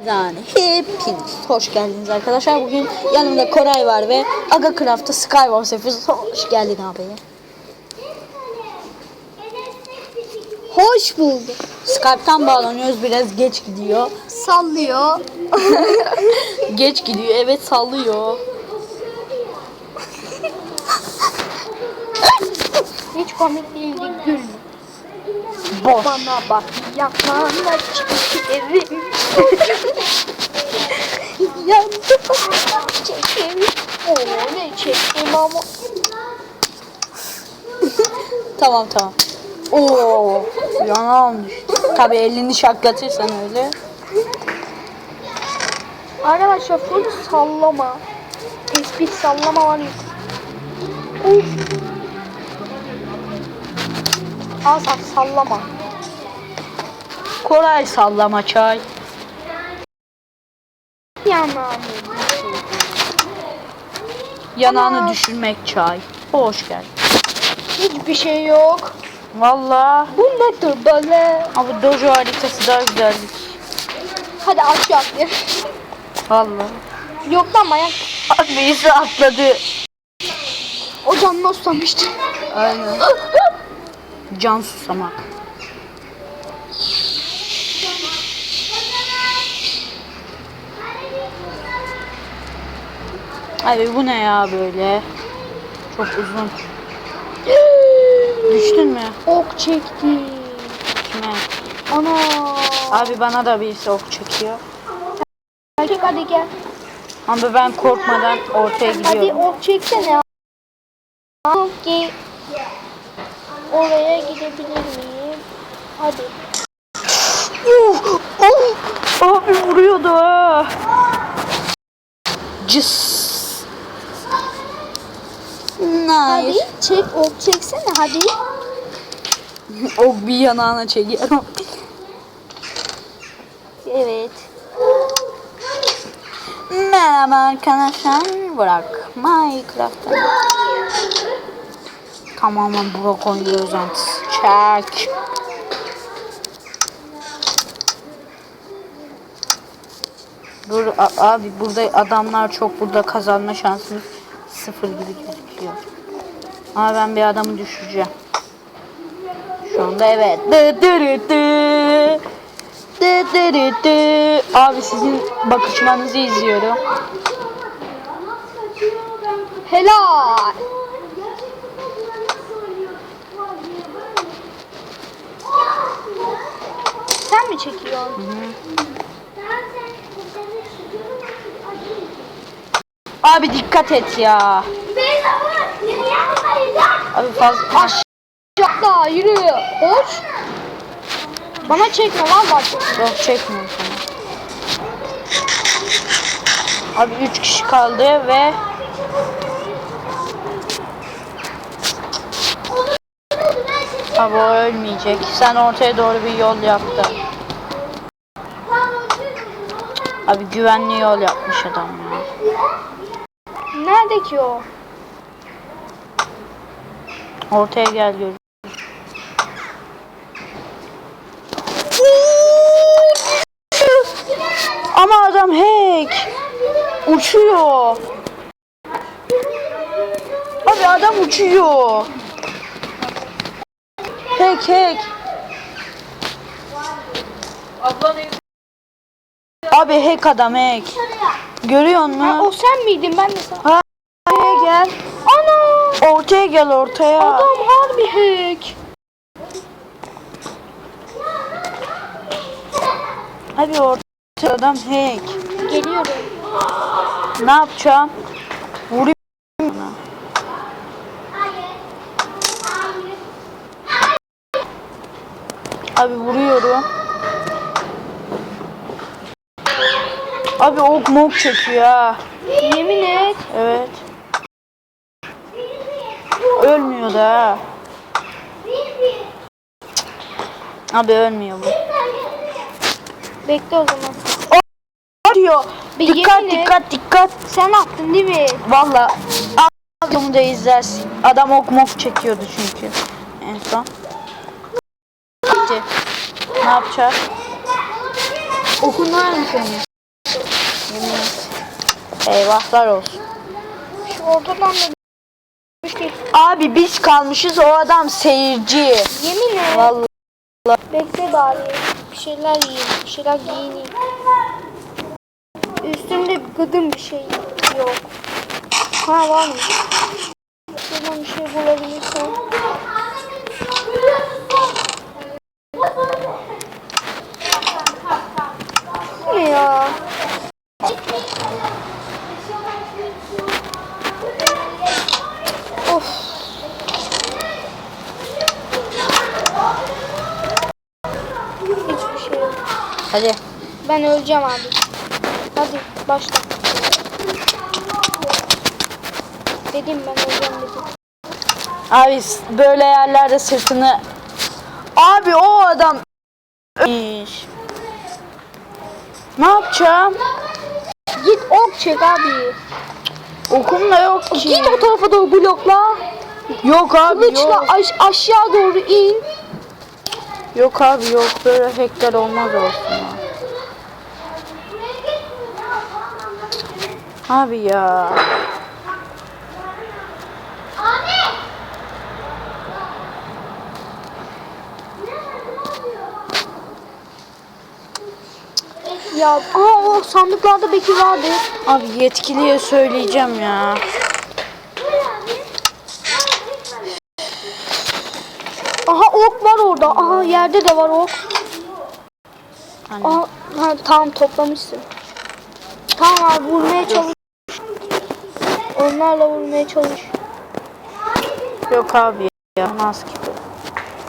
Yani hepiniz hoş geldiniz arkadaşlar. Bugün yanımda Koray var ve Aga Craft'ta Skywars yapıyoruz. Hoş geldin abi. Hoş bulduk. Skype'tan bağlanıyoruz biraz geç gidiyor. Sallıyor. Geç gidiyor evet sallıyor. Hiç komik değildi gül. Boş. Bana bak yanağına çekerim. Yandı bana çekerim. Oo ne çektim ama. Tamam tamam. Oo, yanağım düştü. Tabii elini şaklatırsan öyle. Arkadaşlar full sallama. Tespih sallama var yok. Uf. Asaf sallama. Koray sallama çay. Yanağını Yanağını Ana. düşürmek çay. Hoş geldin. Hiçbir şey yok. Valla. Bu nedir böyle? Abi dojo haritası daha güzelmiş. Hadi aşağı atlayalım. Valla. Yok lan manyak. Abi atladı. O canını ustamıştı. Aynen. Can susamak. Abi bu ne ya böyle? Çok uzun. Düştün mü? Ok çekti. Kime? Ana. Abi bana da birisi ok çekiyor. Erkek hadi gel. Ama ben korkmadan ortaya Hadi gidiyorum. ok çeksene. Okey. Oraya gidebilir miyim? Hadi. Uh, oh, abi vuruyordu ha. Cıs. Hadi Nice. çek ok çeksene hadi. Ok bir yanağına çekiyorum. Evet. Merhaba arkadaşlar. Burak. Minecraft'ta. Tamamen Burak oynuyor özentisi. Çek. Dur abi burada adamlar çok burada kazanma şansımız sıfır gibi gözüküyor. Ama ben bir adamı düşüreceğim. Şu anda evet. Dı dı dı. Dı dı dı dı. Abi sizin bakışmanızı izliyorum. Helal. Sen mi çekiyorsun? Abi dikkat et ya. Abi fazla Aşağıda yürü. Koş. Bana çekme valla çekme. Yok çekmiyorum sana. Abi 3 kişi kaldı ve Abi ölmeyecek. Sen ortaya doğru bir yol yaptın. Abi güvenli yol yapmış adam ya. Nerede ki o? Ortaya gel gör. Ama adam hack. Uçuyor. Abi adam uçuyor. Hack hack. Abi hack adam hack. Görüyor Ha, musun? o sen miydin ben de sana. Ortaya gel. Ana! Ortaya gel ortaya. Adam harbi hack. Abi ortaya adam hack. Geliyorum. Ne yapacağım? Vurayım ona. Abi vuruyorum. Abi ok mok çekiyor ha. Yemin et. Evet. Ölmüyor da ha. Abi ölmüyor bu. Bekle o zaman. Arıyor. Bir Dikkat yemin et. dikkat dikkat. Sen attın değil mi? Valla adamı da izlersin. Adam ok mok çekiyordu çünkü en son. Gitti. Ne yapacağız? Okunlar seni. Yemin et. Eyvahlar olsun. Şu ortadan da şey. Abi biz kalmışız o adam seyirci. Yemin et. Vallahi. Bekle bari. Bir şeyler yiyeyim. Bir şeyler giyineyim. Üstümde gıdım bir şey yok. Ha var mı? Şuradan bir şey bulabilirsem. Bu ne ya? Of. Hiçbir şey yok. Hadi. Ben öleceğim abi. Hadi başla. Dedim ben öleceğim dedim. Abi böyle yerlerde sırtını... Abi o adam... İş. Ne yapacağım? Git ok çek abi. Okum da yok ki. Git o tarafa doğru blokla. Yok abi Kılıçla yok. aş- aşağı doğru in. Yok abi yok. Böyle hackler olmaz olsun ya. Abi ya. Ya aa o sandıklarda belki vardı. Abi yetkiliye söyleyeceğim ya. Aha orada. Aha yerde de var ok. Hani Aha ha, tamam toplamışsın. Tamam abi vurmaya çalış. Onlarla vurmaya çalış. yok abi ya. Bu.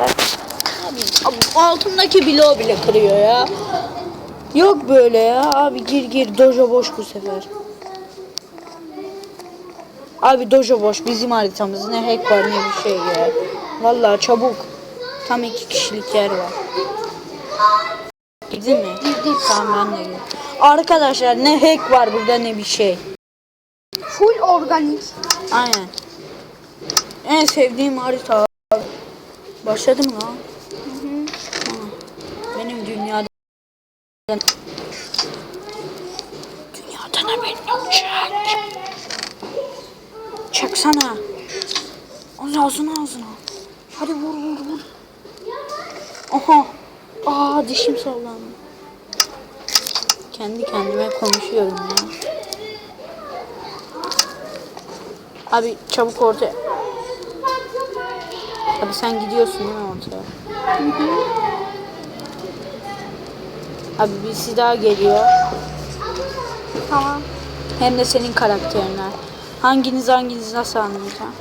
Bak. Abi, altındaki bloğu bile kırıyor ya. Yok böyle ya. Abi gir gir. Dojo boş bu sefer. Abi dojo boş. Bizim haritamız. Ne hack var ne bir şey ya. Vallahi çabuk. Tam iki kişilik yer var. Girdi mi? Girdi. Tamam ben de girdim. Arkadaşlar ne hack var burada ne bir şey. Full organik. Aynen. En sevdiğim harita. Başladı mı lan? Ha. Benim dünyada Dünyadan haberin yok çek. Çeksene. Az ağzına ağzına. Hadi vur vur vur. Aha. Aa dişim sallandı. Kendi kendime konuşuyorum ya. Abi çabuk ortaya. Abi sen gidiyorsun değil mi ortaya? Abi birisi daha geliyor. Tamam. Hem de senin karakterine. Hanginiz hanginiz nasıl anlayacağım?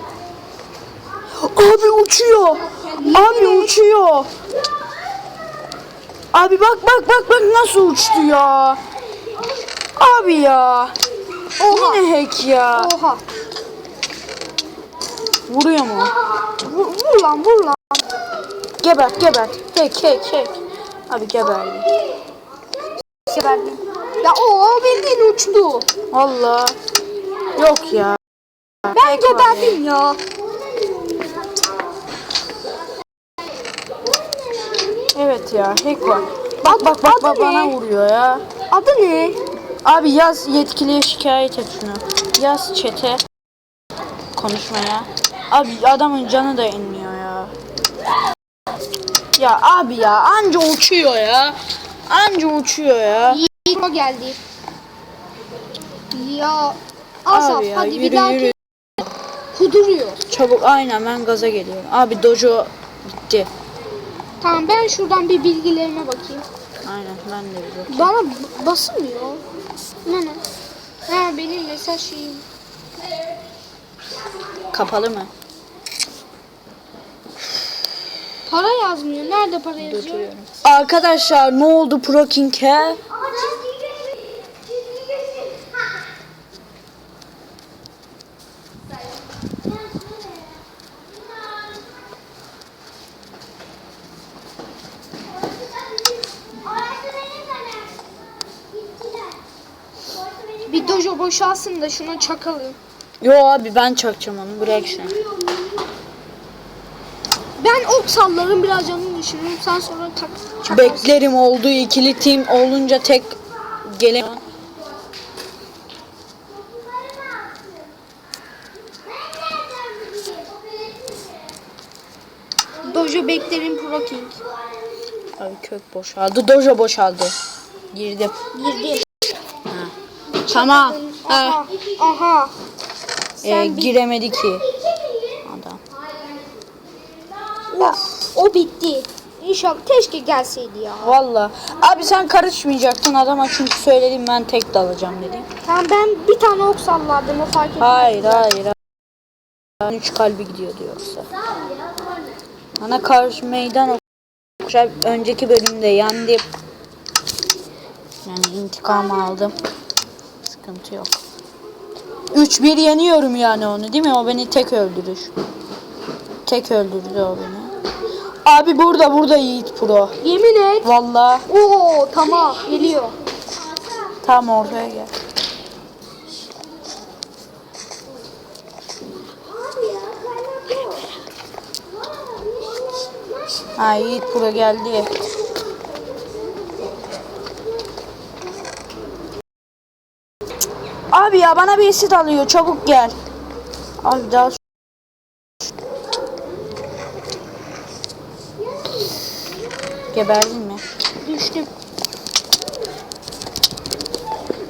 Abi uçuyor. Abi uçuyor. Abi bak bak bak bak nasıl uçtu ya. Abi ya. Oha. Yine hack ya. Oha. Vuruyor mu? Vur, vur lan vur lan. Gebert gebert. Hack hack hack. Abi geberdi. Geberdim. Ya o, bildiğin uçtu. Valla. Yok ya. Ben geberdim ya. Evet ya hack var. Bak bak bak, adı bak ne? bana vuruyor ya. Adı ne? Abi yaz yetkiliye şikayet et şunu. Yaz çete konuşmaya. Abi adamın canı da inmiyor ya. Ya abi ya anca uçuyor ya. Anca uçuyor ya. Yiğit geldi. Ya Asaf Abi ya hadi yürü bir daha yürü. kuduruyor. Çabuk aynen ben gaza geliyorum. Abi dojo gitti. Tamam ben şuradan bir bilgilerime bakayım. Aynen ben de bir bakayım. Bana b- basılmıyor. Ne ne? Ha benim mesaj şeyim. Kapalı mı? Para yazmıyor. Nerede para yazıyor? Arkadaşlar ne oldu Pro King'e? Bir dojo boşalsın da şuna çakalım. Yo abi ben çakacağım onu bırak sen. Ben ok sallarım biraz canını düşürürüm sen sonra tak. çakarsın. Beklerim olduğu ikili team olunca tek gele Dojo beklerim Pro King. Abi kök boşaldı. Dojo boşaldı. Girdim. Girdi. Tamam. Ha. Aha. Aha. Ee, Sen bir- giremedi ki. Adam. Of, o bitti. İnşallah keşke gelseydi ya. Valla. Abi sen karışmayacaktın adama çünkü söyledim ben tek dalacağım dedim. Tamam ben bir tane ok salladım o fark etmez. Hayır hayır. hayır. Üç kalbi gidiyordu yoksa. Bana karşı meydan okuşa önceki bölümde yendim. Yani intikam aldım. Sıkıntı yok. 3-1 yeniyorum yani onu değil mi? O beni tek öldürür. Tek öldürdü o beni. Abi burada burada Yiğit Pro. Yemin et. Valla Oo tamam geliyor. tam ortaya gel. Ha Yiğit Pro geldi. Abi ya bana bir esit alıyor çabuk gel. Abi daha Geberdin mi? Düştüm.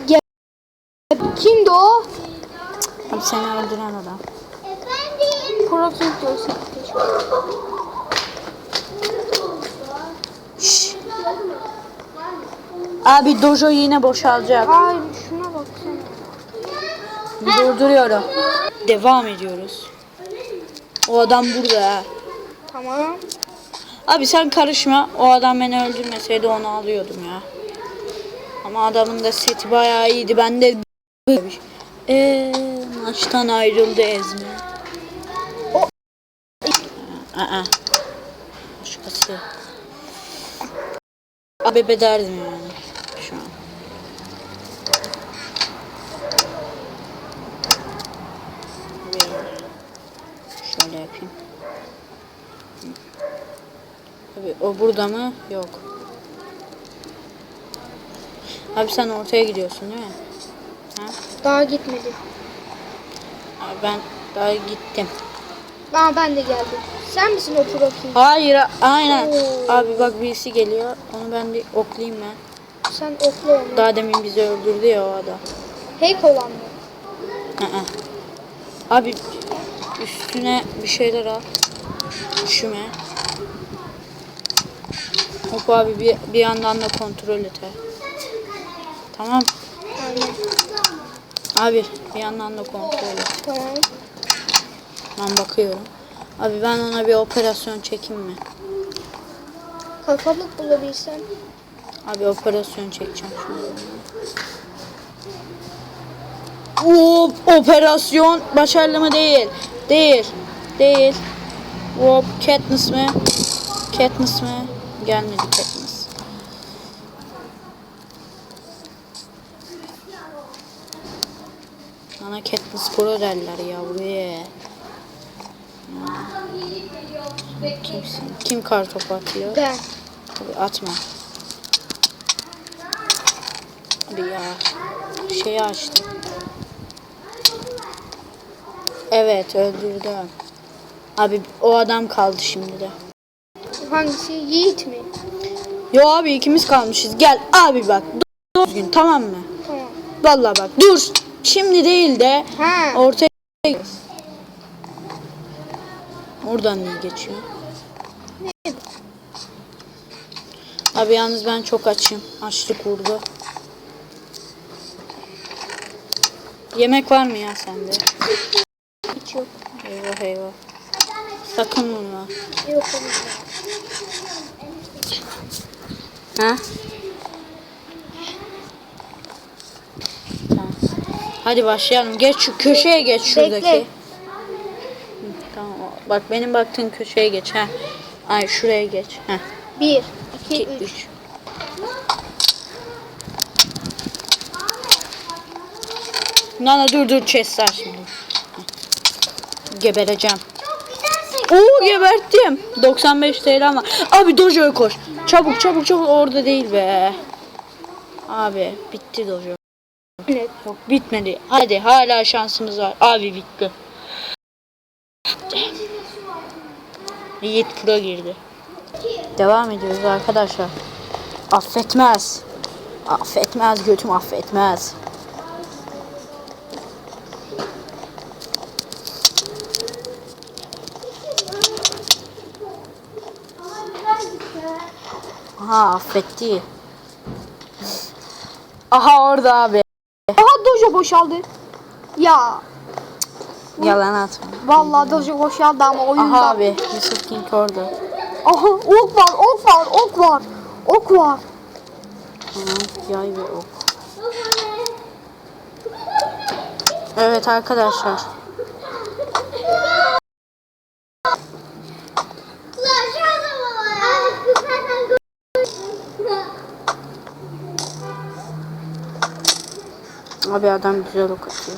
Gel. Kimdi o? Abi seni öldüren adam. Pro King diyorsun. Abi dojo yine boşalacak. Baksana. Durduruyorum. Devam ediyoruz. O adam burada ha. Tamam. Abi sen karışma. O adam beni öldürmeseydi onu alıyordum ya. Ama adamın da seti bayağı iyiydi. Ben de Eee maçtan ayrıldı Ezmi. O- Aa. Başkası. Abi bederdim yani şu yapayım. Abi o burada mı? Yok. Abi sen ortaya gidiyorsun değil mi? Ha? Daha gitmedi. Abi ben daha gittim. Aa ben de geldim. Sen misin o Pro King? Hayır aynen. Oo. Abi bak birisi geliyor. Onu ben bir oklayayım ben. Sen okla onu. Daha demin bizi öldürdü ya o adam. Hack olan mı? Aa. Abi üstüne bir şeyler al. Üşüme. Hop abi bir, bir yandan da kontrol et. ha. Tamam. Abi bir yandan da kontrol et. Tamam. Ben bakıyorum. Abi ben ona bir operasyon çekeyim mi? Kafalık bulabilsem. Abi operasyon çekeceğim şimdi. Hop operasyon başarılı mı değil? Değil. Değil. Hop Katniss mi? Katniss mi? Gelmedi Katniss. Bana Katniss Pro derler ya buraya. Kimsin? Kim kar topu atıyor? Ben. Abi atma. Hadi ya. Şeyi açtım. Evet öldürdüm. Abi o adam kaldı şimdi de. Hangisi? Yiğit mi? Yo abi ikimiz kalmışız. Gel abi bak. Düzgün tamam mı? Tamam. Vallahi bak dur. Şimdi değil de Ha. ortaya Oradan iyi geçiyor. Abi yalnız ben çok açım. Açlık vurdu. Yemek var mı ya sende? Hiç yok. Eyvah eyvah. Sakın vurma. Yok. Ha? Tamam. Hadi başlayalım. Geç şu köşeye geç şuradaki. Bekle. Tamam. Bak benim baktığım köşeye geç ha. Ay şuraya geç. Ha. Bir, iki, 2 üç. 3. Nana dur dur chestler şimdi. Gebereceğim. Oo geberttim. 95 TL ama. Abi dojo'ya koş. Çabuk çabuk çabuk orada değil be. Abi bitti dojo. Evet. Yok bitmedi. Hadi hala şansımız var. Abi bitti. Yiğit Pro girdi. Devam ediyoruz arkadaşlar. Affetmez. Affetmez götüm affetmez. Aha affetti. Aha orada abi. Aha dojo boşaldı. Ya Yalan atma. vallahi dojo boşaldı ama oyunda. Aha abi Yusuf King orada. Aha ok var ok var ok var. Ok var. Aha, yay ve ok. Evet arkadaşlar. Abi adam güzel ok atıyor.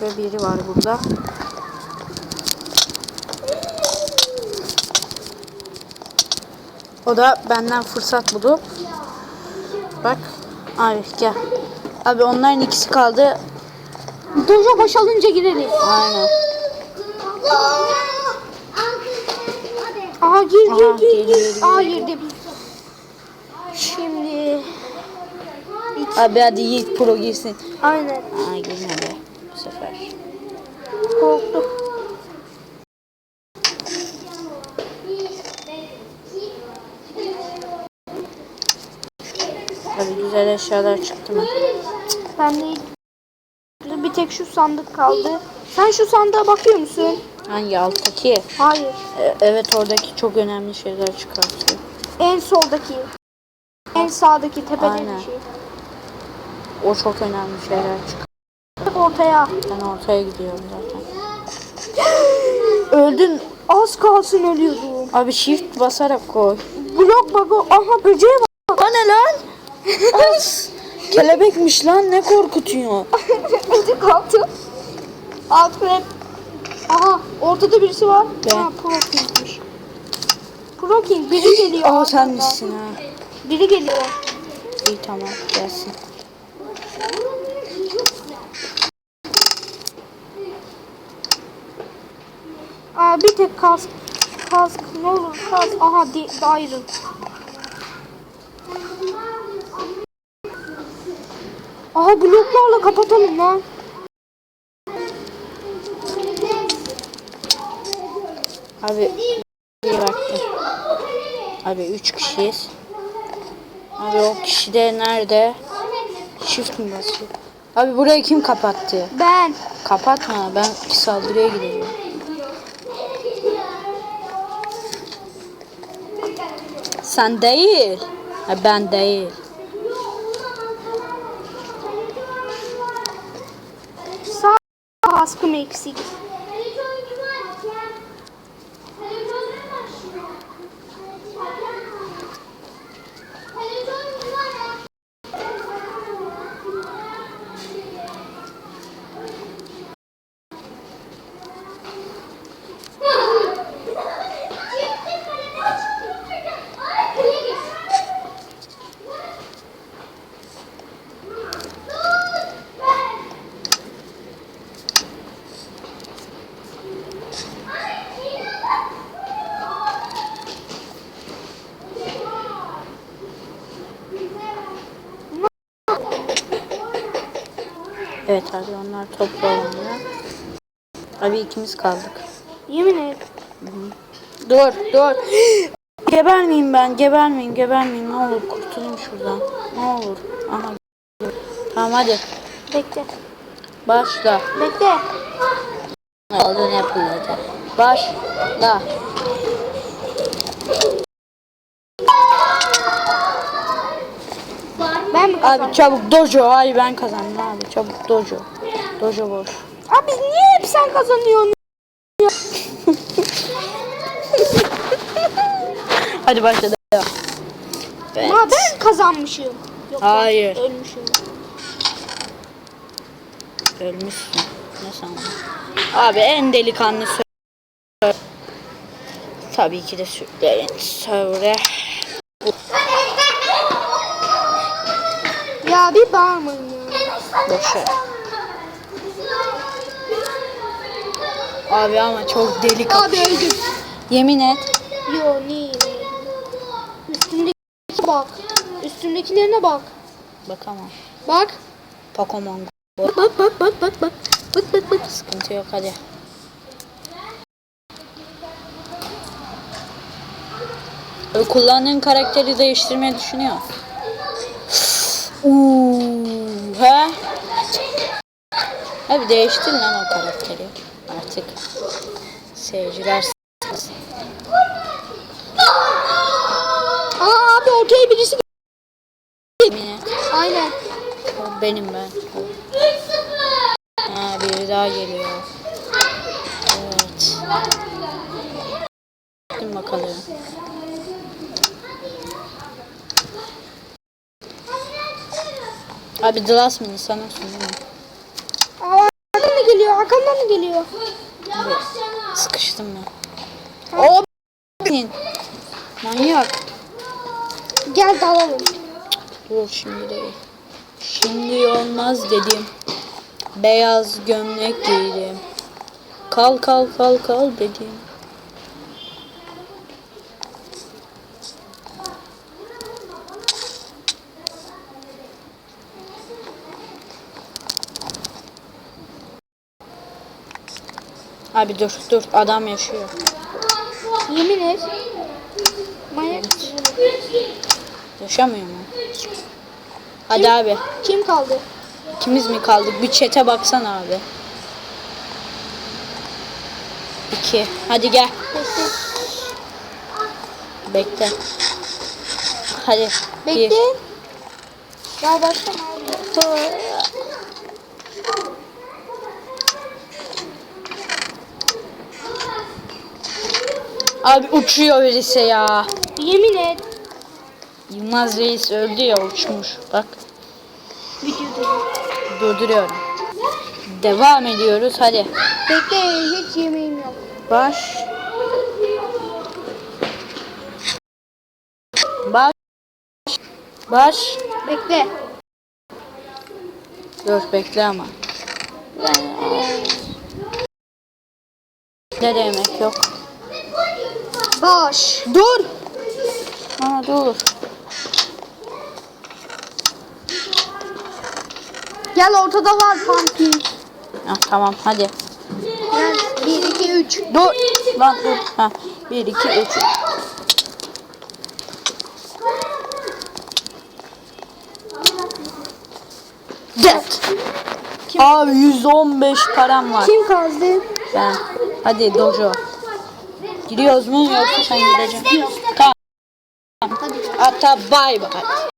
Ve biri var burada. O da benden fırsat buldu. Bak. Abi gel. Abi onların ikisi kaldı. Dojo boşalınca girelim. Aynen. Aha gir gir gir geliyor, gir. Aha girdim. Şimdi Abi hadi Yiğit Pro girsin. aynen Aa girmedi bu sefer. korktum. Abi güzel eşyalar çıktı mı? Ben de bir tek şu sandık kaldı. Sen şu sandığa bakıyor musun? Hangi alttaki? Hayır. E, evet oradaki çok önemli şeyler çıkartıyor. En soldaki. En sağdaki tepede Aynen. şey. O çok önemli şeyler çıkıyor. Ortaya. Ben ortaya gidiyorum zaten. Öldün. Az kalsın ölüyordum. Abi shift basarak koy. Blok bak aha böceğe bak. O ne lan? Kelebekmiş lan ne korkutuyor. Ödü kaldı. Alfred. Aha ortada birisi var. Ben. Ha Pro King'miş. Pro King biri geliyor. Aa sen misin ha? Biri geliyor. İyi tamam gelsin. Aa bir tek kask. Kask ne olur kask. Aha di, Iron. Aha bloklarla kapatalım lan. Abi. Abi üç kişiyiz. Abi o kişi de nerede? Shift mi basıyor? Abi burayı kim kapattı? Ben. Kapatma ben saldırıya gideceğim. Sen değil. Ha, ben değil. Sağ kaskım eksik. Evet abi onlar toplu olanlar. Abi ikimiz kaldık. Yemin et. Dur dur. geber miyim ben? Geber miyim? Geber miyim? Ne olur kurtulayım şuradan. Ne olur. Aha. Tamam hadi. Bekle. Başla. Bekle. Oldu ne yapıldı? Başla. Ben mi kazandım? Abi çabuk dojo. Ay ben kazandım abi. Çabuk dojo. Dojo boş. Abi niye hep sen kazanıyorsun? Hadi başla. devam. Evet. Ha ben kazanmışım. Yok, Hayır. Ölmüşüm. Ölmüşsün. Ne sandın? Abi en delikanlı Tabii ki de sütlerin söyle. Ya bir bağırmayın ya. Boşver. Abi ama çok deli kapı. Abi öldüm. Yemin et. Yo niye? Üstündeki bak. Üstündekilerine bak. Bakamam. Bak. Pokemon Bak bak bak bak bak bak. Bak bak bak. sıkıntı yok hadi. Kullandığın karakteri değiştirmeyi düşünüyor. Uuu, he? Abi değiştir lan o karakteri. Artık seyirciler Aa abi ortaya birisi yemin et. Aynen. O benim ben. Ha biri daha geliyor. Evet. Gidin bakalım. Abi The Last Man sanıyorsun değil mi? Aa arkamdan da geliyor. Arkamdan da geliyor. Sıkıştım ben. O bin. Manyak. Gel dalalım. Dur şimdi değil. Şimdi olmaz dedim. Beyaz gömlek giydim. Kal kal kal kal dedim. Abi dur dur adam yaşıyor. Yemin et. Manyak. Yaşamıyor mu? Hadi abi. Kim kaldı? İkimiz mi kaldık? Bir çete baksana abi. İki. Hadi gel. Bekle. Bekle. Hadi. Bekle. Bir. Gel başla. Abi uçuyor birisi ya. Yemin et. Yılmaz Reis öldü ya uçmuş. Bak durduruyorum. Devam ediyoruz hadi. Bekle hiç yemeğim yok. Baş. Baş. Baş. Bekle. Dur bekle ama. Ne demek yok. Baş. Dur. Aa dur. Gel ortada var pumpkin. Ha, tamam hadi. Gel. 1, 2, 3. Dur. Lan dur. Ha. Bir, iki, üç. Dört. Abi 115 param var. Kim kazdı? Ben. Hadi dojo. Gidiyoruz mu yoksa sen gideceksin? Tamam. Hatta bay bay.